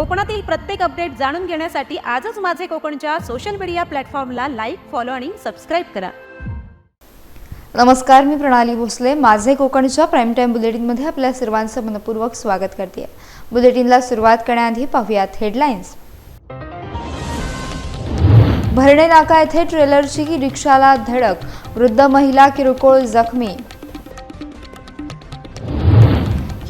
कोकणातील प्रत्येक अपडेट जाणून घेण्यासाठी आजच माझे कोकणच्या सोशल मीडिया प्लॅटफॉर्मला लाईक फॉलो आणि सबस्क्राईब करा. नमस्कार मी प्रणाली भोसले. माझे कोकणच्या प्राईम टाईम बुलेटिनमध्ये आपल्या सर्वांचं मनपूर्वक स्वागत करते. बुलेटिनला सुरुवात करण्याआधी पाहूयात हेडलाईन्स भरणे नाका येथे ट्रेलरची रिक्षाला धडक? वृद्ध महिला किरकोळ जखमी?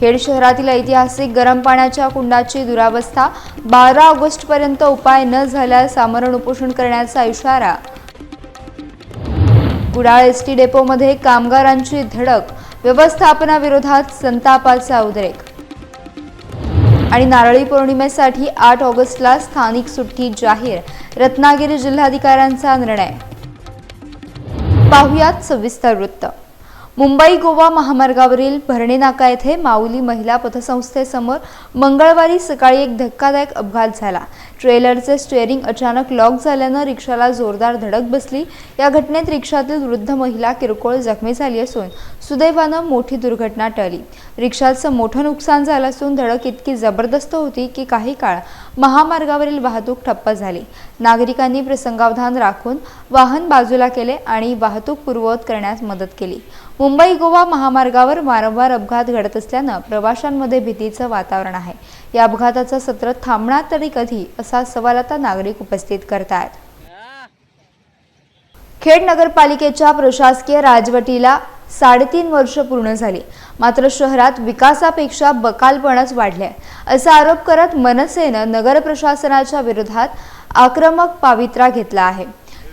खेड शहरातील ऐतिहासिक गरम पाण्याच्या कुंडाची दुरावस्था बारा ऑगस्टपर्यंत उपाय न झाल्यास आमरण उपोषण करण्याचा इशारा. कुडाळ एस टी डेपोमध्ये कामगारांची धडक व्यवस्थापनाविरोधात संतापाचा उद्रेक. आणि नारळी पौर्णिमेसाठी आठ ऑगस्टला स्थानिक सुट्टी जाहीर रत्नागिरी जिल्हाधिकाऱ्यांचा निर्णय. पाहुयात सविस्तर वृत्त. मुंबई गोवा महामार्गावरील भरणे नाका येथे माऊली महिला पथसंस्थेसमोर मंगळवारी सकाळी एक धक्कादायक अपघात झाला. ट्रेलरचे स्टेअरिंग अचानक लॉक झाल्यानं रिक्षाला जोरदार धडक बसली. या घटनेत रिक्षातील वृद्ध महिला किरकोळ जखमी झाली असून सुदैवानं मोठी दुर्घटना टळली. रिक्षाचं मोठं नुकसान झालं असून धडक इतकी जबरदस्त होती की काही काळ महामार्गावरील वाहतूक ठप्प झाली. नागरिकांनी प्रसंगावधान राखून वाहन बाजूला केले आणि वाहतूक पूर्ववत करण्यास मदत केली. मुंबई गोवा महामार्गावर वारंवार अपघात घडत असल्यानं प्रवाशांमध्ये भीतीचं वातावरण आहे. या अपघाताचं सत्र थांबणार तरी कधी असा सवाल आता नागरिक उपस्थित करतायत. खेड नगरपालिकेच्या प्रशासकीय राजवटीला साडेतीन वर्ष पूर्ण झाली. मात्र शहरात विकासापेक्षा बकालपणच वाढले असा आरोप करत मनसेनं नगर प्रशासनाच्या विरोधात आक्रमक पावित्रा घेतला आहे.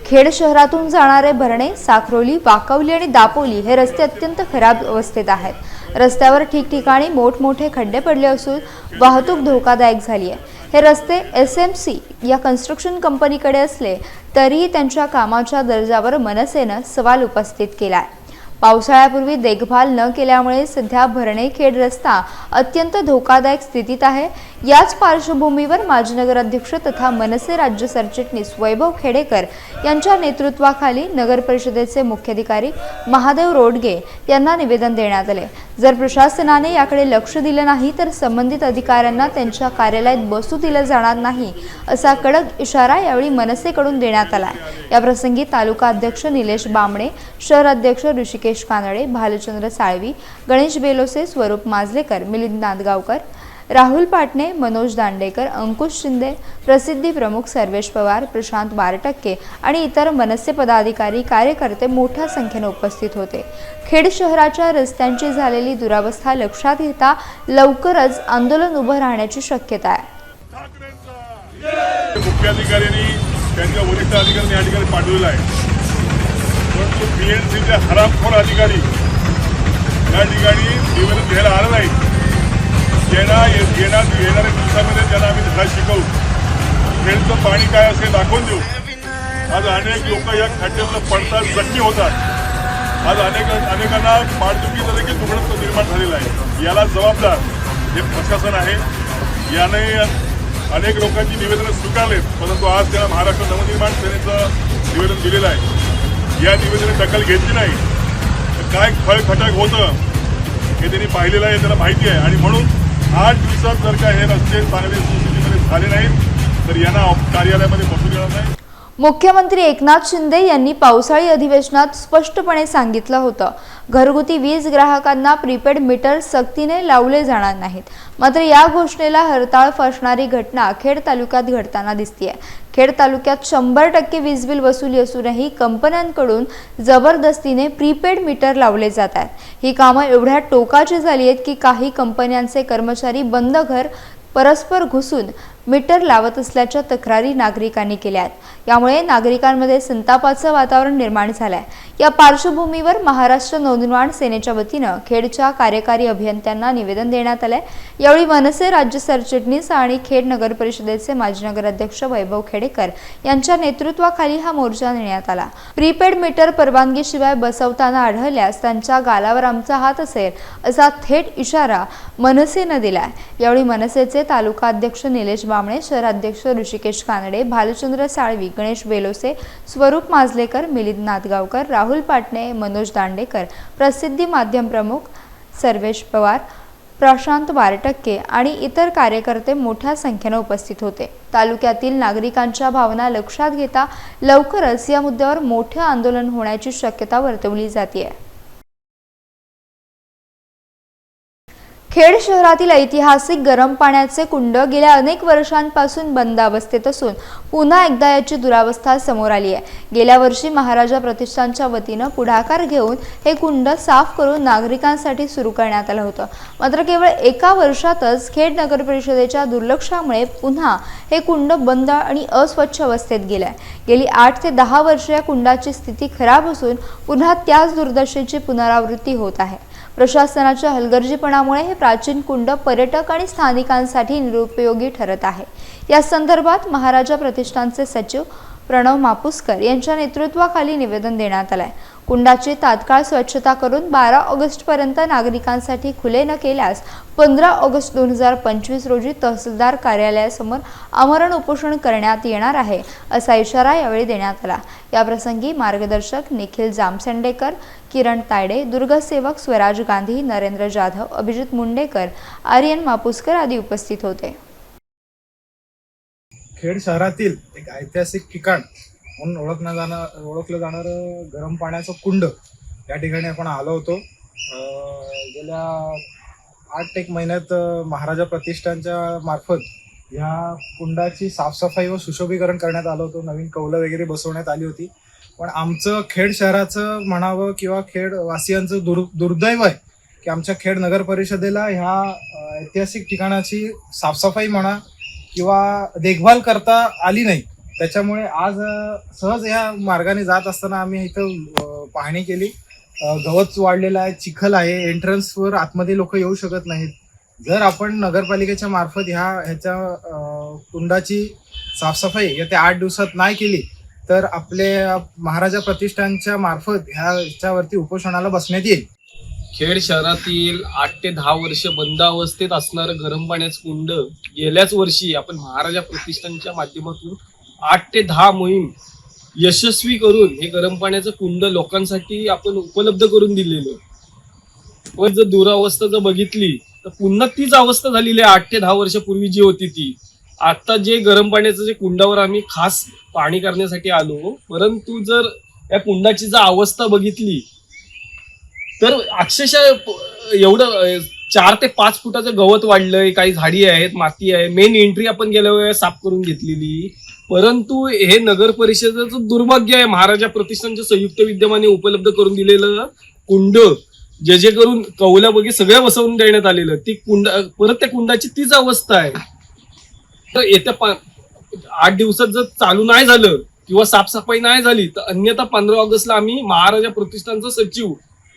खेड शहरातून जाणारे भरणे साखरोली वाकवली आणि दापोली हे रस्ते अत्यंत खराब अवस्थेत आहेत. रस्त्यावर ठिकठिकाणी मोठमोठे खड्डे पडले असून वाहतूक धोकादायक झाली आहे हे रस्ते एस एम सी या कन्स्ट्रक्शन कंपनीकडे असले तरीही त्यांच्या कामाच्या दर्जावर मनसेनं सवाल उपस्थित केला आहे पावसाळ्यापूर्वी देखभाल न केल्यामुळे सध्या भरणे खेड रस्ता अत्यंत धोकादायक स्थितीत आहे. याच पार्श्वभूमीवर माजी नगराध्यक्ष तथा मनसे राज्य सरचिटणीस वैभव खेडेकर यांच्या नेतृत्वाखाली नगर परिषदेचे मुख्याधिकारी महादेव रोडगे यांना निवेदन देण्यात आले. जर प्रशासनाने याकडे लक्ष दिलं नाही तर संबंधित अधिकाऱ्यांना त्यांच्या कार्यालयात बसू दिलं जाणार नाही असा कडक इशारा यावेळी मनसेकडून देण्यात आला. या प्रसंगी तालुका अध्यक्ष निलेश बामणे शहर अध्यक्ष ऋषिकेश कानडे भालचंद्र साळवी गणेश बेलोसे स्वरूप माजलेकर मिलिंद नांदगावकर राहुल पाटणे मनोज दांडेकर अंकुश शिंदे प्रसिद्धी प्रमुख सर्वेश पवार प्रशांत बारटक्के आणि इतर मनसे पदाधिकारी कार्यकर्ते मोठ्या संख्येने उपस्थित होते. खेड शहराच्या रस्त्यांची झालेली दुरावस्था लक्षात घेता लवकरच आंदोलन उभं राहण्याची शक्यता आहे. मुख्याधिकाऱ्यांनी त्यांच्या वरिष्ठ अधिकाऱ्यांनी या ठिकाणी पाठवलेला आहे. परंतु बी एन सीचे हरामखोर अधिकारी या ठिकाणी निवेदन घ्यायला आलं नाही येणार येणार येणाऱ्या दिवसामध्ये त्यांना आम्ही धडा शिकवू. खेळचं पाणी काय असेल दाखवून देऊ. आज अनेक लोक या खड्ड्यातनं पडतात जखमी होतात. आज अनेक अनेकांना पाठदुखीचं देखील दुखणं निर्माण झालेलं आहे. याला जबाबदार हे प्रशासन आहे. याने अनेक लोकांची निवेदनं स्वीकारलेत परंतु आज त्याला महाराष्ट्र नवनिर्माण सेनेचं निवेदन दिलेलं आहे. या निवेदनात दखल घेतली नाही. तर काय फळखटक होतं हे त्यांनी पाहिलेलं आहे त्याला माहिती आहे. आणि म्हणून आठ दिवसात जर का हे रस्ते चांगले सुस्थितीमध्ये झाले नाहीत तर यांना कार्यालयामध्ये बसून येणार नाही. मुख्यमंत्री एकनाथ शिंदे यांनी पावसाळी अधिवेशनात स्पष्टपणे सांगितलं होतं घरगुती वीज ग्राहकांना प्रीपेड मीटर सक्तीने लावले जाणार नाहीत. मात्र या घोषणेला हरताळ फसणारी घटना खेड तालुक्यात घडताना दिसतीये. खेड तालुक्यात शंभर टक्के वीज बिल वसुली असूनही कंपन्यांकडून जबरदस्तीने प्रीपेड मीटर लावले जात आहेत. ही कामं एवढ्या टोकाची झाली आहेत की काही कंपन्यांचे कर्मचारी बंद घर परस्पर घुसून मीटर लावत असल्याच्या तक्रारी नागरिकांनी केल्या आहेत यामुळे नागरिकांमध्ये संतापाचं वातावरण निर्माण झालंय. या पार्श्वभूमीवर महाराष्ट्र नवनिर्माण सेनेच्या वतीनं खेडच्या कार्यकारी अभियंत्यांना निवेदन देण्यात आलंय. यावेळी मनसे राज्य सरचिटणीस आणि खेड नगर परिषदेचे माजी नगराध्यक्ष वैभव खेडेकर यांच्या नेतृत्वाखाली हा मोर्चा नेण्यात आला. प्रीपेड मीटर परवानगीशिवाय बसवताना आढळल्यास त्यांच्या गालावर आमचा हात असेल असा थेट इशारा मनसेनं दिलाय. यावेळी मनसेचे तालुका अध्यक्ष निलेश बामणे शहराध्यक्ष ऋषिकेश कानडे भालचंद्र साळवी गणेश बेलोसे स्वरूप माजलेकर मिलिंद नादगावकर राहुल पाटणे मनोज दांडेकर. प्रसिद्धी माध्यम प्रमुख सर्वेश पवार प्रशांत बारटक्के आणि इतर कार्यकर्ते मोठ्या संख्येने उपस्थित होते. तालुक्यातील नागरिकांच्या भावना लक्षात घेता लवकरच या मुद्द्यावर मोठे आंदोलन होण्याची शक्यता वर्तवली जाते खेड शहरातील ऐतिहासिक गरम पाण्याचे कुंड गेल्या अनेक वर्षांपासून बंद अवस्थेत असून पुन्हा एकदा याची दुरावस्था समोर आली आहे. गेल्या वर्षी महाराजा प्रतिष्ठानच्या वतीनं पुढाकार घेऊन हे कुंड साफ करून नागरिकांसाठी सुरू करण्यात आलं होतं. मात्र केवळ एका वर्षातच खेड नगर परिषदेच्या दुर्लक्षामुळे पुन्हा हे कुंड बंद आणि अस्वच्छ अवस्थेत गेलंय. गेली आठ ते दहा वर्ष या कुंडाची स्थिती खराब असून पुन्हा त्याच दुर्दशेची पुनरावृत्ती होत आहे. प्रशासनाच्या हलगर्जीपणामुळे हे प्राचीन कुंड पर्यटक आणि स्थानिकांसाठी निरुपयोगी ठरत आहे. या संदर्भात महाराजा प्रतिष्ठानचे सचिव प्रणव मापुसकर यांच्या नेतृत्वाखाली निवेदन देण्यात आलंय. कुंडाची तात्काळ स्वच्छता करून बारा ऑगस्टपर्यंत नागरिकांसाठी खुले न केल्यास पंधरा ऑगस्ट दोन हजार पंचवीस रोजी तहसीलदार कार्यालयासमोर आमरण उपोषण करण्यात येणार आहे असा इशारा यावेळी देण्यात आला. याप्रसंगी मार्गदर्शक निखिल जामसंडेकर किरण तायडे दुर्गसेवक स्वराज गांधी नरेंद्र जाधव अभिजित मुंडेकर आर्यन मापुसकर आदी उपस्थित होते. खेड शहरातील एक ऐतिहासिक ठिकाण म्हणून ओळखलं जाणार ओळखलं जाणारं गरम पाण्याचं कुंड या ठिकाणी आपण आलो होतो. गेल्या आठ एक महिन्यात महाराजा प्रतिष्ठानच्या मार्फत ह्या कुंडाची साफसफाई व सुशोभीकरण करण्यात आलं होतं. नवीन कौलं वगैरे बसवण्यात आली होती. पण आमचं खेड शहराचं म्हणावं किंवा खेड वासियांचं दुर् दुर्दैव आहे की आमच्या खेड नगर परिषदेला ह्या ऐतिहासिक ठिकाणाची साफसफाई म्हणा किंवा देखभाल करता आली नाही. त्याच्यामुळे आज सहज ह्या मार्गाने जात असताना आम्ही इथं पाहणी केली. गवत वाढलेलं आहे चिखल आहे एंट्रन्सवर आतमध्ये लोक येऊ शकत नाहीत. जर आपण नगरपालिकेच्या मार्फत ह्या ह्याच्या कुंडाची साफसफाई येत्या आठ दिवसात नाही केली तर आपले महाराजा प्रतिष्ठानच्या मार्फत ह्या ह्याच्यावरती उपोषणाला बसण्यात येईल. खेड शहरातील आठ ते दहा वर्ष बंद अवस्थेत असणारं गरम पाण्याचं कुंड गेल्याच वर्षी आपण महाराजा प्रतिष्ठानच्या माध्यमातून आठ ते दहा मोहीम यशस्वी करून हे गरम पाण्याचं कुंड लोकांसाठी आपण उपलब्ध करून दिलेलं पण जर दुरावस्था जर बघितली तर पुन्हा तीच अवस्था झालेली आहे. आठ ते दहा वर्षापूर्वी जी होती ती. आता जे गरम पाण्याचं जे कुंडावर आम्ही खास पाणी करण्यासाठी आलो परंतु जर या कुंडाची जर अवस्था बघितली तर अक्षरशः एवढं चार ते पाच फुटाचं गवत वाढलंय काही झाडी आहेत माती आहे. मेन एंट्री आपण गेल्या वेळेस साफ करून घेतलेली. परंतु हे नगर परिषदेचं दुर्भाग्य आहे महाराजा प्रतिष्ठानच्या संयुक्त विद्यमाने उपलब्ध करून दिलेलं कुंड जे जे करून कौला बघे सगळं बसवून देण्यात आलेलं ती कुंड परत त्या कुंडाची तीच अवस्था आहे. तर येत्या पा आठ दिवसात जर चालू नाही झालं किंवा साफसफाई नाही झाली तर अन्यथा पंधरा ऑगस्टला आम्ही महाराजा प्रतिष्ठानचा सचिव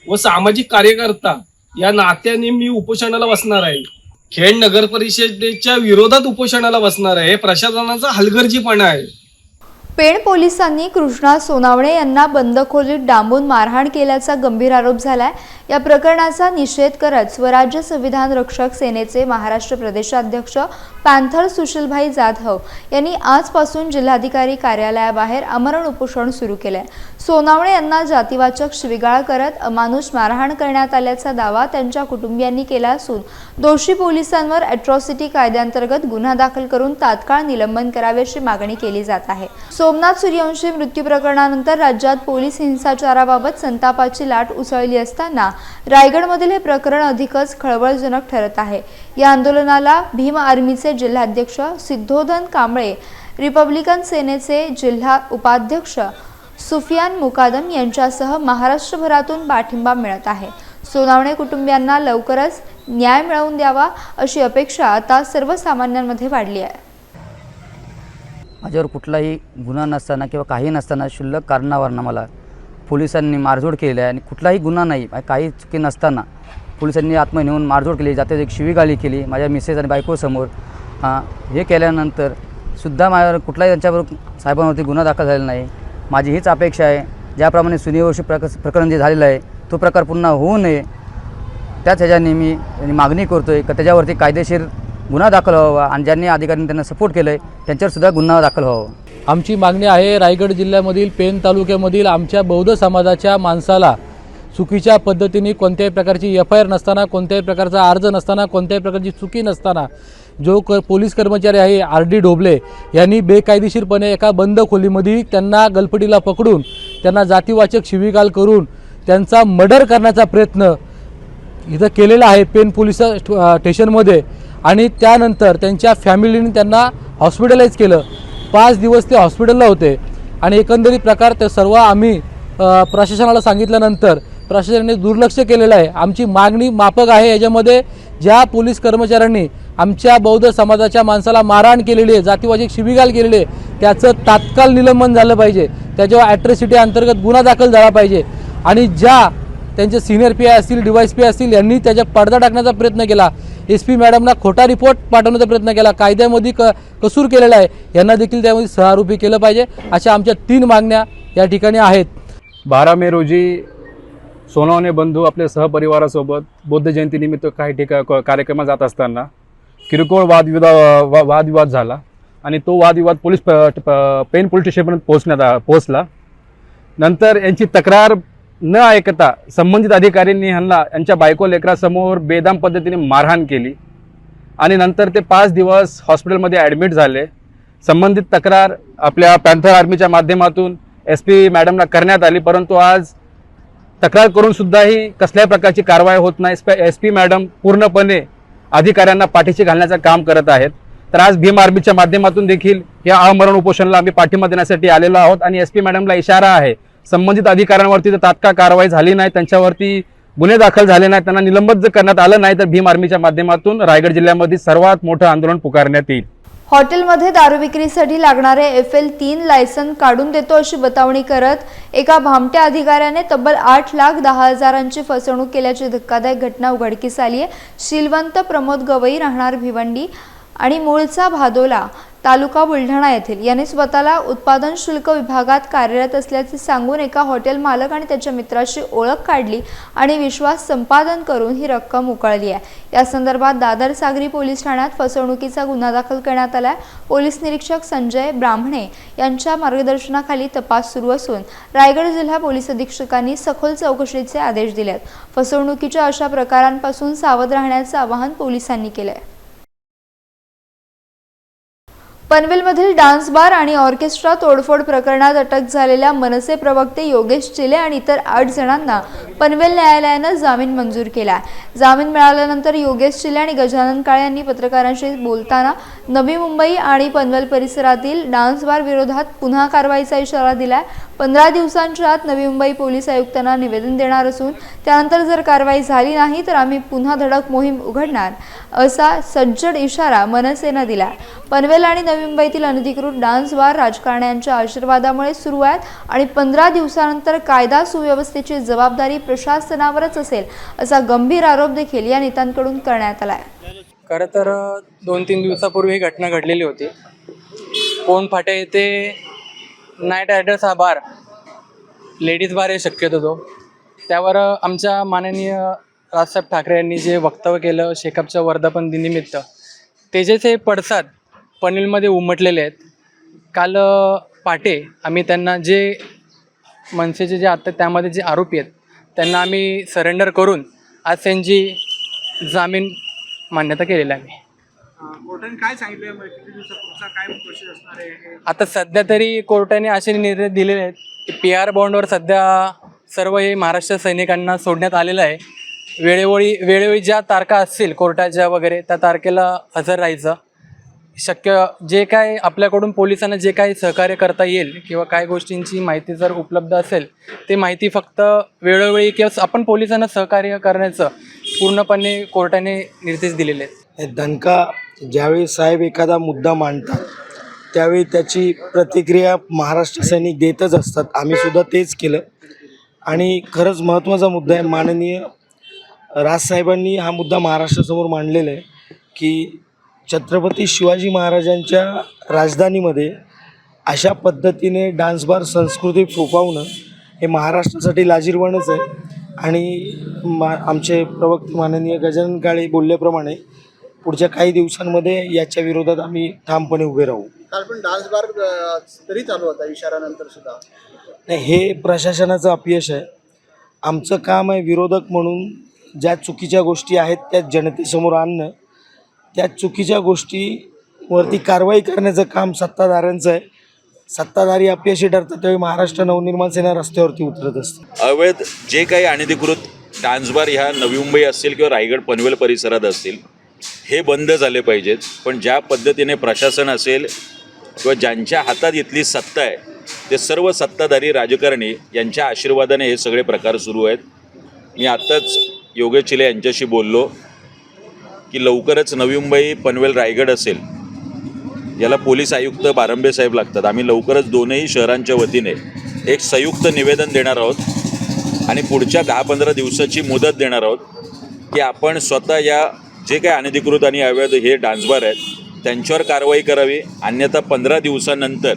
व सामाजिक कार्यकर्ता या नात्याने मी उपोषणाला बसणार आहे. खेड नगर परिषदेच्या विरोधात उपोषणाला बसणार आहे. हे प्रशासनाचा हलगर्जीपणा आहे. पेण पोलिसांनी कृष्णा सोनावणे यांना बंद खोलीत डांबून मारहाण केल्याचा गंभीर आरोप झालाय. या प्रकरणाचा निषेध करत स्वराज्य संविधान रक्षक सेनेचे महाराष्ट्र प्रदेशाध्यक्ष पॅन्थर सुशीलभाई जाधव यांनी आजपासून जिल्हाधिकारी कार्यालयाबाहेर आमरण उपोषण सुरू केलंय. सोनावणे यांना जातीवाचक शिविगाळ करत अमानुष मारहाण करण्यात आल्याचा दावा त्यांच्या कुटुंबियांनी केला असून दोषी पोलिसांवर अॅट्रॉसिटी कायद्यांतर्गत गुन्हा दाखल करून तात्काळ निलंबन करावे अशी मागणी केली जात आहे. सो सोमनाथ सूर्यवंशी मृत्यू प्रकरणानंतर राज्यात पोलीस हिंसाचाराबाबत संतापाची लाट उसळली असताना रायगडमधील हे प्रकरण अधिकच खळबळजनक ठरत आहे. या आंदोलनाला भीम आर्मीचे जिल्हाध्यक्ष सिद्धोधन कांबळे रिपब्लिकन सेनेचे जिल्हा उपाध्यक्ष सुफियान मुकादम यांच्यासह महाराष्ट्रभरातून पाठिंबा मिळत आहे. सोनावणे कुटुंबियांना लवकरच न्याय मिळवून द्यावा अशी अपेक्षा आता सर्वसामान्यांमध्ये वाढली आहे. माझ्यावर कुठलाही गुन्हा नसताना किंवा काही नसताना शुल्लक कारणावरनं मला पोलिसांनी मारझोड केली आहे. आणि कुठलाही गुन्हा नाही म्हणजे काही चुकी नसताना पोलिसांनी आत्म नेऊन मारझोड केली जाते एक शिवीगाळी केली माझ्या मिसेस आणि बायकोसमोर हां हे केल्यानंतर सुद्धा माझ्यावर कुठलाही त्यांच्यावर साहेबांवरती गुन्हा दाखल झालेला नाही. माझी हीच अपेक्षा आहे ज्याप्रमाणे सुनिवर्षी प्रक प्रकरण जे झालेलं आहे तो प्रकार पुन्हा होऊ नये. त्याच ह्याच्याने मी मागणी करतो आहे का त्याच्यावरती कायदेशीर गुन्हा दाखल व्हावा आणि ज्यांनी अधिकाऱ्यांनी त्यांना सपोर्ट केलं आहे त्यांच्यावर सुद्धा गुन्हा दाखल व्हावा. आमची मागणी आहे रायगड जिल्ह्यामधील पेन तालुक्यामधील आमच्या बौद्ध समाजाच्या माणसाला चुकीच्या पद्धतीने कोणत्याही प्रकारची एफ आय आर नसताना कोणत्याही प्रकारचा अर्ज नसताना कोणत्याही प्रकारची चुकी नसताना जो क पोलीस कर्मचारी आहे आर डी ढोबले यांनी बेकायदेशीरपणे एका बंद खोलीमध्ये त्यांना गलपटीला पकडून त्यांना जातीवाचक शिविकाल करून त्यांचा मर्डर करण्याचा प्रयत्न इथं केलेला आहे पेन पोलीस अ, स्टेशनमध्ये. आणि त्यानंतर त्यांच्या फॅमिलीने त्यांना हॉस्पिटलाइज केलं. पाच दिवस ते हॉस्पिटलला होते. आणि एकंदरीत प्रकार ते सर्व आम्ही प्रशासनाला सांगितल्यानंतर प्रशासनाने दुर्लक्ष केलेलं आहे. आमची मागणी माफक आहे. याच्यामध्ये ज्या पोलीस कर्मचाऱ्यांनी आमच्या बौद्ध समाजाच्या माणसाला मारहाण केलेली आहे जातीवाचक शिबिगाल केलेली आहे त्याचं तात्काळ निलंबन झालं पाहिजे. त्याच्यावर ॲट्रॉसिटी अंतर्गत गुन्हा दाखल झाला पाहिजे. आणि ज्या त्यांचे सिनियर पी आय असतील डिवायस पी असतील यांनी त्याच्या पडदा टाकण्याचा प्रयत्न केला. एस पी मॅडमना खोटा रिपोर्ट पाठवण्याचा प्रयत्न केला. कायद्यामध्ये क कसूर केलेला आहे. यांना देखील त्यामध्ये सहारूपी केलं पाहिजे. अशा आमच्या तीन मागण्या या ठिकाणी आहेत. बारा मे रोजी सोनवणे बंधू आपल्या सहपरिवारासोबत बौद्ध जयंतीनिमित्त काही ठिका क- कार्यक्रमात जात असताना किरकोळ वादविदा वा वादविवाद झाला. आणि तो वादविवाद पोलीस प पेन पोलीस स्टेशनपर्यंत पोहोचण्यात पोहोचला. नंतर यांची तक्रार न ऐकता संबंधित अधिकाऱ्यांनी ह्यांना यांच्या बायको लेकरासमोर बेदाम पद्धतीने मारहाण केली. आणि नंतर ते पाच दिवस हॉस्पिटलमध्ये ॲडमिट झाले. संबंधित तक्रार आपल्या पॅन्थर आर्मीच्या माध्यमातून एस पी मॅडमला करण्यात आली परंतु आज तक्रार करूनसुद्धाही कसल्याही प्रकारची कारवाई होत नाही. एस पी मॅडम पूर्णपणे अधिकाऱ्यांना पाठीशी घालण्याचं काम करत आहेत. तर आज भीम आर्मीच्या माध्यमातून देखील या आमरण उपोषणाला आम्ही पाठिंबा देण्यासाठी आलेलो आहोत आणि एस पी मॅडमला इशारा आहे संबंधित अधिकाऱ्यांवरती जर तात्काळ कारवाई झाली नाही त्यांच्यावरती गुन्हे दाखल झाले नाही त्यांना निलंबित जर करण्यात आलं नाही तर भीम आर्मीच्या माध्यमातून रायगड जिल्ह्यामध्ये सर्वात मोठं आंदोलन पुकारण्यात येईल. हॉटेलमध्ये दारू विक्रीसाठी लागणारे एफ एल तीन लायसन काढून देतो अशी बतावणी करत एका भामट्या अधिकाऱ्याने तब्बल आठ लाख दहा हजारांची फसवणूक केल्याची धक्कादायक घटना उघडकीस आली आहे शिलवंत प्रमोद गवई राहणार भिवंडी आणि मूळचा भादोला तालुका बुलढाणा येथील. यांनी स्वतःला उत्पादन शुल्क विभागात कार्यरत असल्याचे सांगून एका हॉटेल मालक आणि त्याच्या मित्राची ओळख काढली आणि विश्वास संपादन करून ही रक्कम उकळली आहे. या संदर्भात दादर सागरी पोलीस ठाण्यात फसवणुकीचा गुन्हा दाखल करण्यात आला पोलीस निरीक्षक संजय ब्राह्मणे यांच्या मार्गदर्शनाखाली तपास सुरू असून रायगड जिल्हा पोलीस अधीक्षकांनी सखोल चौकशीचे आदेश दिले आहेत फसवणुकीच्या अशा प्रकारांपासून सावध राहण्याचं आवाहन पोलिसांनी केलं आहे पनवेलमधील डान्स बार आणि ऑर्केस्ट्रा तोडफोड प्रकरणात अटक झालेल्या मनसे प्रवक्ते योगेश चिले आणि इतर आठ जणांना पनवेल न्यायालयानं जामीन मंजूर केला आहे जामीन मिळाल्यानंतर योगेश चिले आणि गजानन काळे यांनी पत्रकारांशी बोलताना नवी मुंबई आणि पनवेल परिसरातील डान्स बार विरोधात पुन्हा कारवाईचा इशारा दिलाय. पंधरा दिवसांच्या आत नवी मुंबई पोलीस आयुक्तांना निवेदन देणार असून त्यानंतर जर कारवाई झाली नाही तर आम्ही पुन्हा धडक मोहीम उघडणार असा सज्जड इशारा मनसेनं दिला पनवेल आणि नवी मुंबईतील अनधिकृत डान्स बार राजकारण्यांच्या आशीर्वादामुळे सुरू आहेत आणि पंधरा दिवसानंतर कायदा सुव्यवस्थेची जबाबदारी प्रशासनावरच असेल असा गंभीर आरोप देखील या नेत्यांकडून करण्यात आला आहे खरं तर दोन तीन दिवसापूर्वी ही घटना घडलेली होती. कोण फाटे येथे नाईट रायडर्स हा बार लेडीज बार हे शक्यतो तो. त्यावर आमच्या माननीय राजसाहेब ठाकरे यांनी जे वक्तव्य केलं शेकअपच्या वर्धापन दिनिमित्त त्याचे ते पडसाद पनवेलमध्ये उमटलेले आहेत. काल पाटे आम्ही त्यांना जे मनसेचे जे आता त्यामध्ये जे आरोपी आहेत त्यांना आम्ही सरेंडर करून आज त्यांची जामीन मान्यता केलेली कोर्टाने काय सांगितलं आहे? आता सध्या तरी कोर्टाने असे निर्णय दिलेले आहेत की पी आर बॉन्डवर सध्या सर्व हे महाराष्ट्र सैनिकांना सोडण्यात आलेलं आहे. वेळोवेळी वेळोवेळी ज्या तारखा असतील कोर्टाच्या वगैरे त्या तारखेला हजर राहायचं. शक्य जे काय आपल्याकडून पोलिसांना जे काही सहकार्य करता येईल किंवा काय गोष्टींची माहिती जर उपलब्ध असेल ते माहिती फक्त वेळोवेळी किंवा आपण पोलिसांना सहकार्य करण्याचं पूर्णपणे कोर्टाने निर्देश दिलेले आहेत. हे दणका ज्यावेळी साहेब एखादा मुद्दा मांडतात त्यावेळी त्याची प्रतिक्रिया महाराष्ट्र सैनिक देतच असतात. आम्ही सुद्धा तेच केलं. आणि खरंच महत्त्वाचा मुद्दा आहे माननीय राजसाहेबांनी हा मुद्दा महाराष्ट्रासमोर मांडलेला आहे की छत्रपती शिवाजी महाराजांच्या राजधानीमध्ये अशा पद्धतीने डान्स बार संस्कृती फोफावणं हे महाराष्ट्रासाठी लाजीरवाणच आहे. आणि मा आमचे प्रवक्ते माननीय गजानन काळे बोलल्याप्रमाणे पुढच्या काही दिवसांमध्ये याच्या विरोधात आम्ही ठामपणे उभे राहू. काल पण डान्स बार तरी चालू होता इशारानंतर सुद्धा. नाही हे प्रशासनाचं अपयश आहे. आमचं काम आहे विरोधक म्हणून ज्या चुकीच्या गोष्टी आहेत त्या जनतेसमोर आणणं. त्या चुकीच्या गोष्टीवरती कारवाई करण्याचं काम सत्ताधाऱ्यांचं आहे. सत्ताधारी अपयशी ठरतं त्यावेळी महाराष्ट्र नवनिर्माण सेना रस्त्यावरती उतरत असते. अवैध जे काही अनधिकृत डान्सबार ह्या नवी मुंबई असतील किंवा रायगड पनवेल परिसरात असतील हे बंद झाले पाहिजेत. पण ज्या पद्धतीने प्रशासन असेल किंवा ज्यांच्या हातात इथली सत्ता आहे ते सर्व सत्ताधारी राजकारणी यांच्या आशीर्वादाने हे सगळे प्रकार सुरू आहेत. मी आत्ताच योगेश चिले यांच्याशी बोललो. की लवकरच नवी मुंबई पनवेल रायगड असेल याला पोलीस आयुक्त बारंबे साहेब लागतात. आम्ही लवकरच दोनही शहरांच्या वतीने एक संयुक्त निवेदन देणार आहोत आणि पुढच्या दहा पंधरा दिवसाची मुदत देणार आहोत की आपण स्वतः या जे काही अनधिकृत आणि अवैध हे डान्सबार आहेत त्यांच्यावर कारवाई करावी. अन्यथा पंधरा दिवसानंतर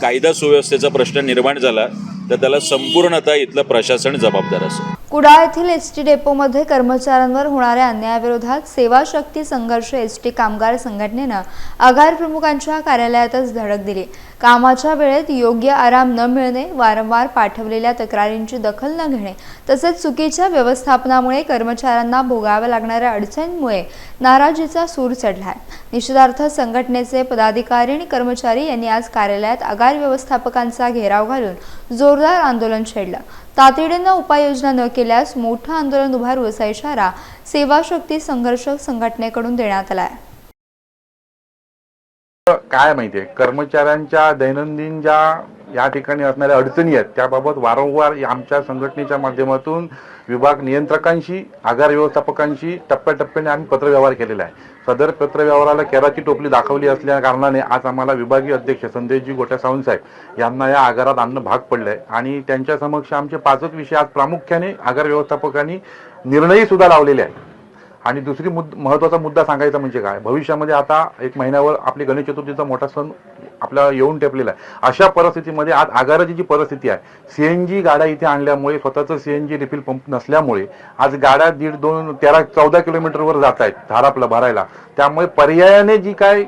कायदा सुव्यवस्थेचा प्रश्न निर्माण झाला. तर त्याला संपूर्णतः इथलं प्रशासन जबाबदार असेल कुडाळ येथील एस टी डेपोमध्ये कर्मचाऱ्यांवर होणाऱ्या अन्यायाविरोधात सेवा शक्ती संघर्ष एस टी कामगार संघटनेनं आगार प्रमुखांच्या कार्यालयातच धडक दिली. कामाच्या वेळेत योग्य आराम न मिळणे वारंवार पाठवलेल्या तक्रारींची दखल न घेणे तसेच चुकीच्या व्यवस्थापनामुळे कर्मचाऱ्यांना भोगाव्या लागणाऱ्या अडचणींमुळे नाराजीचा सूर चढलाय. निषेधार्थ संघटनेचे पदाधिकारी आणि कर्मचारी यांनी आज कार्यालयात आगार व्यवस्थापकांचा घेराव घालून जोरदार आंदोलन छेडलं. तातडीनं उपाययोजना न केल्यास मोठं आंदोलन उभारू असा इशारा सेवा शक्ती संघर्ष संघटनेकडून देण्यात आलाय. काय माहितीये? कर्मचाऱ्यांच्या दैनंदिन ज्या या ठिकाणी असणाऱ्या अडचणी आहेत. त्याबाबत वारंवार आमच्या संघटनेच्या माध्यमातून विभाग नियंत्रकांशी आगार व्यवस्थापकांशी टप्प्याटप्प्याने आम्ही पत्रव्यवहार केलेला आहे. सदर पत्रव्यवहाराला केराची टोपली दाखवली असल्या कारणाने आज आम्हाला विभागीय अध्यक्ष संदेशजी गोट्या सावंत साहेब यांना या आगारात आणणं भाग पडलं आहे आणि त्यांच्या समक्ष आमचे पाचच विषय आज प्रामुख्याने आगार व्यवस्थापकांनी निर्णयही सुद्धा लावलेले आहेत. आणि दुसरी मुद महत्त्वाचा मुद्दा सांगायचा म्हणजे काय? भविष्यामध्ये आता एक महिन्यावर आपली गणेश चतुर्थीचा मोठा सण आपला येऊन टेपलेला आहे. अशा परिस्थितीमध्ये आज आगाराची जी परिस्थिती आहे सीएनजी गाड्या इथे आणल्यामुळे स्वतःचं सीएनजी रिफिल पंप नसल्यामुळे आज गाड्या दीड दोन तेरा चौदा किलोमीटरवर जात आहेत धारापला भरायला. त्यामुळे पर्यायाने जी काय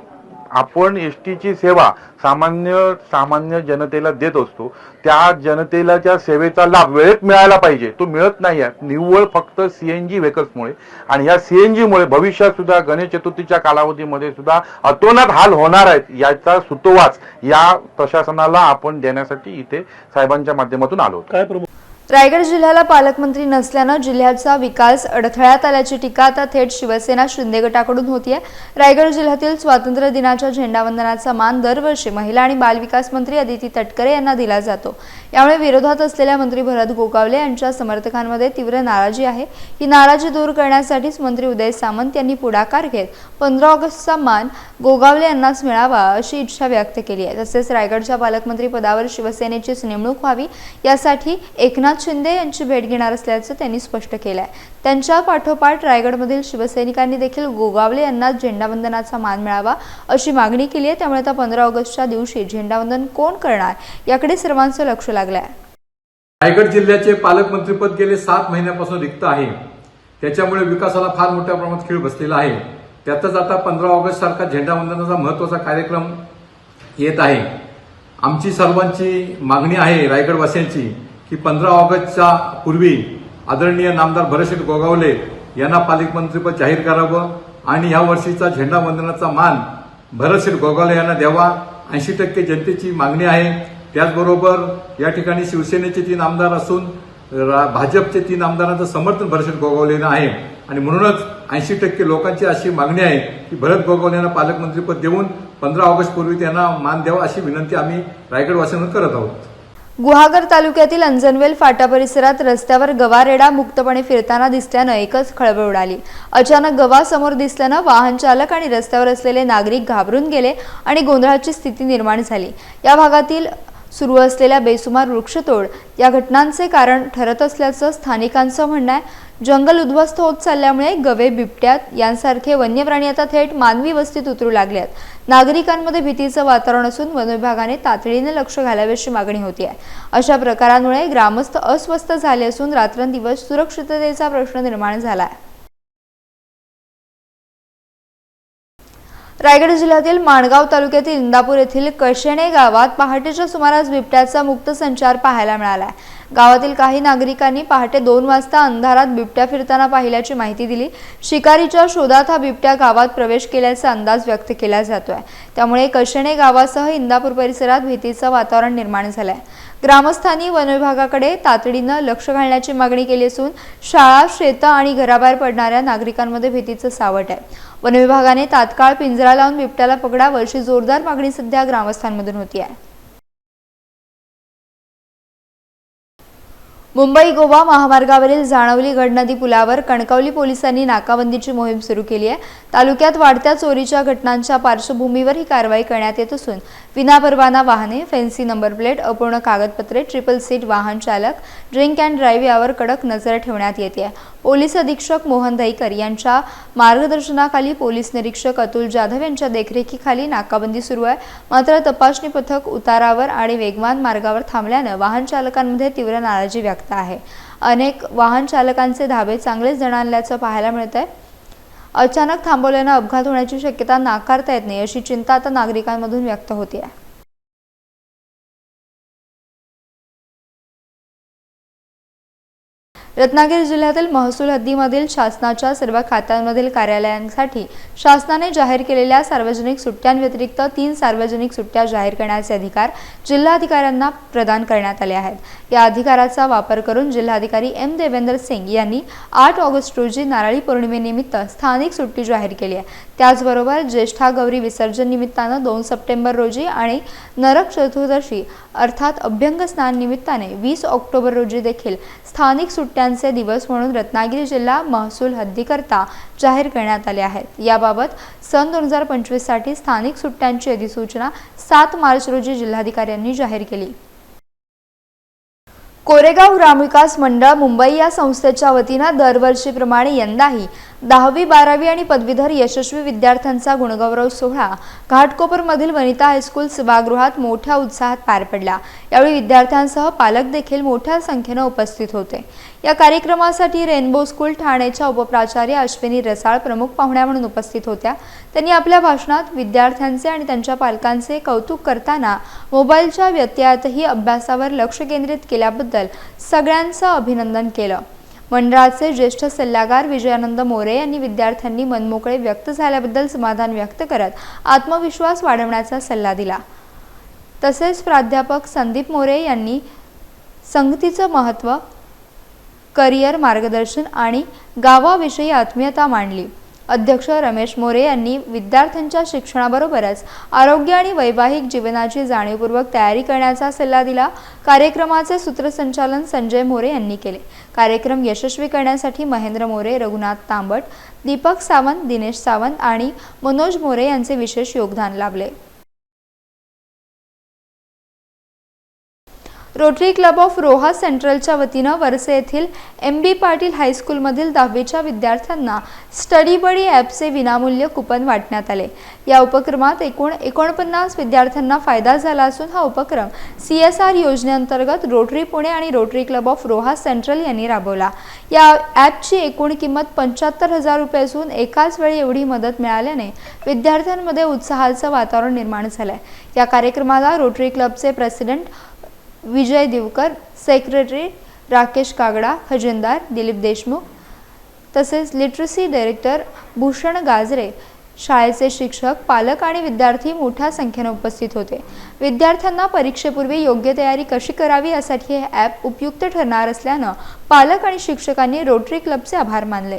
आपण एस टीची सेवा सामान्य सामान्य जनतेला देत असतो. त्या जनतेला त्या सेवेचा लाभ वेळेत मिळायला पाहिजे तो मिळत नाही आहे निव्वळ फक्त सीएनजी व्हेकल्समुळे आणि या जीमुळे भविष्यात सुद्धा गणेश चतुर्थीच्या कालावधीमध्ये सुद्धा अतोनात हाल होणार आहेत याचा सुतोवाच या प्रशासनाला आपण देण्यासाठी इथे साहेबांच्या माध्यमातून आलो आहोत. रायगड जिल्ह्याला पालकमंत्री नसल्यानं जिल्ह्याचा विकास अडथळ्यात आल्याची टीका आता थेट शिवसेना शिंदे गटाकडून होतीये. रायगड जिल्ह्यातील स्वातंत्र्य दिनाच्या झेंडावंदनाचा मान दरवर्षी महिला आणि बालविकास मंत्री अदिती तटकरे यांना दिला जातो. यामुळे विरोधात असलेल्या मंत्री भरत गोगावले यांच्या समर्थकांमध्ये तीव्र नाराजी आहे. ही नाराजी दूर करण्यासाठीच मंत्री उदय सामंत यांनी पुढाकार घेत पंधरा ऑगस्टचा मान गोगावले यांनाच मिळावा अशी इच्छा व्यक्त केली आहे. तसेच रायगडच्या पालकमंत्री पदावर शिवसेनेचीच नेमणूक व्हावी यासाठी एकनाथ शिंदे यांची भेट घेणार असल्याचं त्यांनी स्पष्ट केलं आहे त्यांच्या पाठोपाठ रायगडमधील शिवसैनिकांनी देखील गोगावले यांना झेंडावंदनाचा मान मिळावा अशी मागणी केली आहे. त्यामुळे आता पंधरा ऑगस्टच्या दिवशी झेंडावंदन कोण करणार याकडे सर्वांचं लक्ष लागलं आहे रायगड जिल्ह्याचे पालकमंत्रीपद गेले सात महिन्यापासून रिक्त आहे. त्याच्यामुळे विकासाला फार मोठ्या प्रमाणात खीळ बसलेला आहे. त्यातच आता पंधरा ऑगस्ट सारखा झेंडावंदनाचा महत्त्वाचा कार्यक्रम येत आहे. आमची सर्वांची मागणी आहे रायगडवासियांची. की पंधरा ऑगस्टच्या पूर्वी आदरणीय नामदार भरतशेठ गोगावले यांना पालकमंत्रीपद जाहीर करावं आणि या वर्षीचा झेंडावंदनाचा मान भरतशेठ गोगावले यांना द्यावा. ऐंशी टक्के जनतेची मागणी आहे. त्याचबरोबर या ठिकाणी शिवसेनेचे तीन आमदार असून रा- भाजपचे तीन आमदारांचं समर्थन भरशेठ गोगावलेनं आहे. आणि म्हणूनच ऐंशी टक्के लोकांची अशी मागणी आहे की भरत गोगावले यांना पालकमंत्रीपद देऊन पंधरा ऑगस्ट पूर्वी त्यांना मान द्यावा अशी विनंती आम्ही रायगडवासियांना करत आहोत. गुहागर तालुक्यातील अंजनवेल फाटा परिसरात रस्त्यावर गवारेडा मुक्तपणे फिरताना दिसल्यानं एकच खळबळ उडाली. अचानक गवा समोर दिसल्यानं वाहन चालक आणि रस्त्यावर असलेले नागरिक घाबरून गेले आणि गोंधळाची स्थिती निर्माण झाली. या भागातील सुरू असलेल्या बेसुमार वृक्षतोड या घटनांचे कारण ठरत असल्याचं स्थानिकांचं म्हणणं आहे. जंगल उद्ध्वस्त होत चालल्यामुळे गवे बिबट्यात यांसारखे वन्य प्राणी आता थेट मानवी वस्तीत उतरू लागले आहेत नागरिकांमध्ये भीतीचं वातावरण असून वन विभागाने तातडीने लक्ष घालावे अशी मागणी होती आहे. अशा प्रकारांमुळे ग्रामस्थ अस्वस्थ झाले असून रात्रंदिवस सुरक्षिततेचा प्रश्न निर्माण झाला आहे. रायगड जिल्ह्यातील माणगाव तालुक्यातील इंदापूर येथील कशेणे गावात पहाटेच्या सुमारास बिबट्याचा मुक्त संचार पाहायला मिळाला गावातील काही नागरिकांनी पहाटे दोन वाजता अंधारात बिबट्या फिरताना पाहिल्याची माहिती दिली. शिकारीच्या शोधात हा बिबट्या गावात प्रवेश केल्याचा अंदाज व्यक्त केला जातोय. त्यामुळे कशेणे गावासह इंदापूर परिसरात भीतीचं वातावरण निर्माण झालंय. ग्रामस्थांनी वनविभागाकडे तातडीनं लक्ष घालण्याची मागणी केली असून शाळा शेतं आणि घराबाहेर पडणाऱ्या नागरिकांमध्ये भीतीचं सावट आहे. वनविभागाने तात्काळ पिंजरा लावून बिबट्याला पकडावं अशी जोरदार मागणी सध्या ग्रामस्थांमधून होती आहे मुंबई गोवा महामार्गावरील जाणवली गडनदी पुलावर कणकवली पोलिसांनी नाकाबंदीची मोहीम सुरू केली आहे. तालुक्यात वाढत्या चोरीच्या घटनांच्या पार्श्वभूमीवर ही कारवाई करण्यात येत असून विनापरवाना वाहने फॅन्सी नंबर प्लेट अपूर्ण कागदपत्रे ट्रिपल सीट वाहन चालक ड्रिंक अँड ड्राईव्ह यावर कडक नजर ठेवण्यात येते. आहे पोलीस अधीक्षक मोहन दहीकर यांच्या मार्गदर्शनाखाली पोलीस निरीक्षक अतुल जाधव यांच्या देखरेखीखाली नाकाबंदी सुरू आहे. मात्र तपासणी पथक उतारावर आणि वेगवान मार्गावर थांबल्यानं वाहन चालकांमध्ये तीव्र नाराजी व्यक्त आहे. अनेक वाहन चालकांचे धाबे चांगलेच जणांल्याचं पाहायला मिळत आहे अचानक थांबवल्यानं अपघात होण्याची शक्यता नाकारता येत नाही अशी चिंता आता नागरिकांमधून व्यक्त होते आहे रत्नागिरी जिल्ह्यातील महसूल हद्दीमधील शासनाच्या सर्व खात्यांमधील कार्यालयांसाठी शासनाने जाहीर केलेल्या सार्वजनिक सुट्ट्यांव्यतिरिक्त तीन सार्वजनिक सुट्ट्या जाहीर करण्याचे अधिकार जिल्हाधिकाऱ्यांना प्रदान करण्यात आले आहेत. या अधिकाराचा वापर करून जिल्हाधिकारी एम देवेंद्र सिंग यांनी आठ ऑगस्ट रोजी नारळी पौर्णिमेनिमित्त स्थानिक सुट्टी जाहीर केली आहे. त्याचबरोबर ज्येष्ठा गौरी विसर्जन निमित्तानं दोन सप्टेंबर रोजी आणि नरक चतुर्दशी अर्थात अभ्यंग स्नान निमित्ताने वीस ऑक्टोबर रोजी देखील स्थानिक सुट्ट्यांचे दिवस म्हणून रत्नागिरी जिल्हा महसूल हद्दीकरता जाहीर करण्यात आले आहेत. याबाबत सन दोन हजार पंचवीससाठी स्थानिक सुट्ट्यांची अधिसूचना सात मार्च रोजी जिल्हाधिकाऱ्यांनी जाहीर केली. कोरेगाव ग्रामविकास मंडळ मुंबई या संस्थेच्या वतीनं दरवर्षीप्रमाणे यंदाही दहावी बारावी आणि पदवीधर यशस्वी विद्यार्थ्यांचा गुणगौरव सोहळा घाटकोपरमधील वनिता हायस्कूल सभागृहात मोठ्या उत्साहात पार पडला. यावेळी विद्यार्थ्यांसह पालक देखील मोठ्या संख्येनं उपस्थित होते. या कार्यक्रमासाठी रेनबो स्कूल ठाण्याच्या उपप्राचार्य अश्विनी रसाळ प्रमुख पाहुण्या म्हणून उपस्थित होत्या. त्यांनी आपल्या भाषणात विद्यार्थ्यांचे आणि त्यांच्या पालकांचे कौतुक करताना मोबाईलच्या व्यत्ययातही अभ्यासावर लक्ष केंद्रित केल्याबद्दल सगळ्यांचं अभिनंदन केलं. मंडळाचे ज्येष्ठ सल्लागार विजयानंद मोरे यांनी विद्यार्थ्यांनी मनमोकळे व्यक्त झाल्याबद्दल समाधान व्यक्त करत आत्मविश्वास वाढवण्याचा सल्ला दिला. तसेच प्राध्यापक संदीप मोरे यांनी संगतीचं महत्त्व करिअर मार्गदर्शन आणि गावाविषयी आत्मीयता मांडली. अध्यक्ष रमेश मोरे यांनी विद्यार्थ्यांच्या शिक्षणाबरोबरच आरोग्य आणि वैवाहिक जीवनाची जाणीवपूर्वक तयारी करण्याचा सल्ला दिला. कार्यक्रमाचे सूत्रसंचालन संजय मोरे यांनी केले. कार्यक्रम यशस्वी करण्यासाठी महेंद्र मोरे रघुनाथ तांबट दीपक सावंत दिनेश सावंत आणि मनोज मोरे यांचे विशेष योगदान लाभले. रोटरी क्लब ऑफ रोहा सेंट्रलच्या वतीनं वरसे येथील एम बी पाटील हायस्कूलमधील दहावीच्या विद्यार्थ्यांना स्टडी बडी ॲपचे विनामूल्य कुपन वाटण्यात आले. या उपक्रमात एकूण एकोणपन्नास विद्यार्थ्यांना फायदा झाला असून हा उपक्रम सी एस आर योजनेअंतर्गत रोटरी पुणे आणि Rotary club of Roha central यांनी राबवला. या ॲपची एकूण किंमत पंच्याहत्तर हजार रुपये असून एकाच वेळी एवढी मदत मिळाल्याने विद्यार्थ्यांमध्ये उत्साहाचं वातावरण निर्माण झालं आहे या कार्यक्रमाला रोटरी क्लबचे प्रेसिडेंट विजय दिवकर सेक्रेटरी राकेश कागडा खजिनदार दिलीप देशमुख तसेच लिटरसी डायरेक्टर भूषण गाजरे शाळेचे शिक्षक पालक आणि विद्यार्थी मोठ्या संख्येने उपस्थित होते. विद्यार्थ्यांना परीक्षेपूर्वी योग्य तयारी कशी करावी यासाठी हे ॲप उपयुक्त ठरणार असल्यानं पालक आणि शिक्षकांनी रोटरी क्लबचे आभार मानले.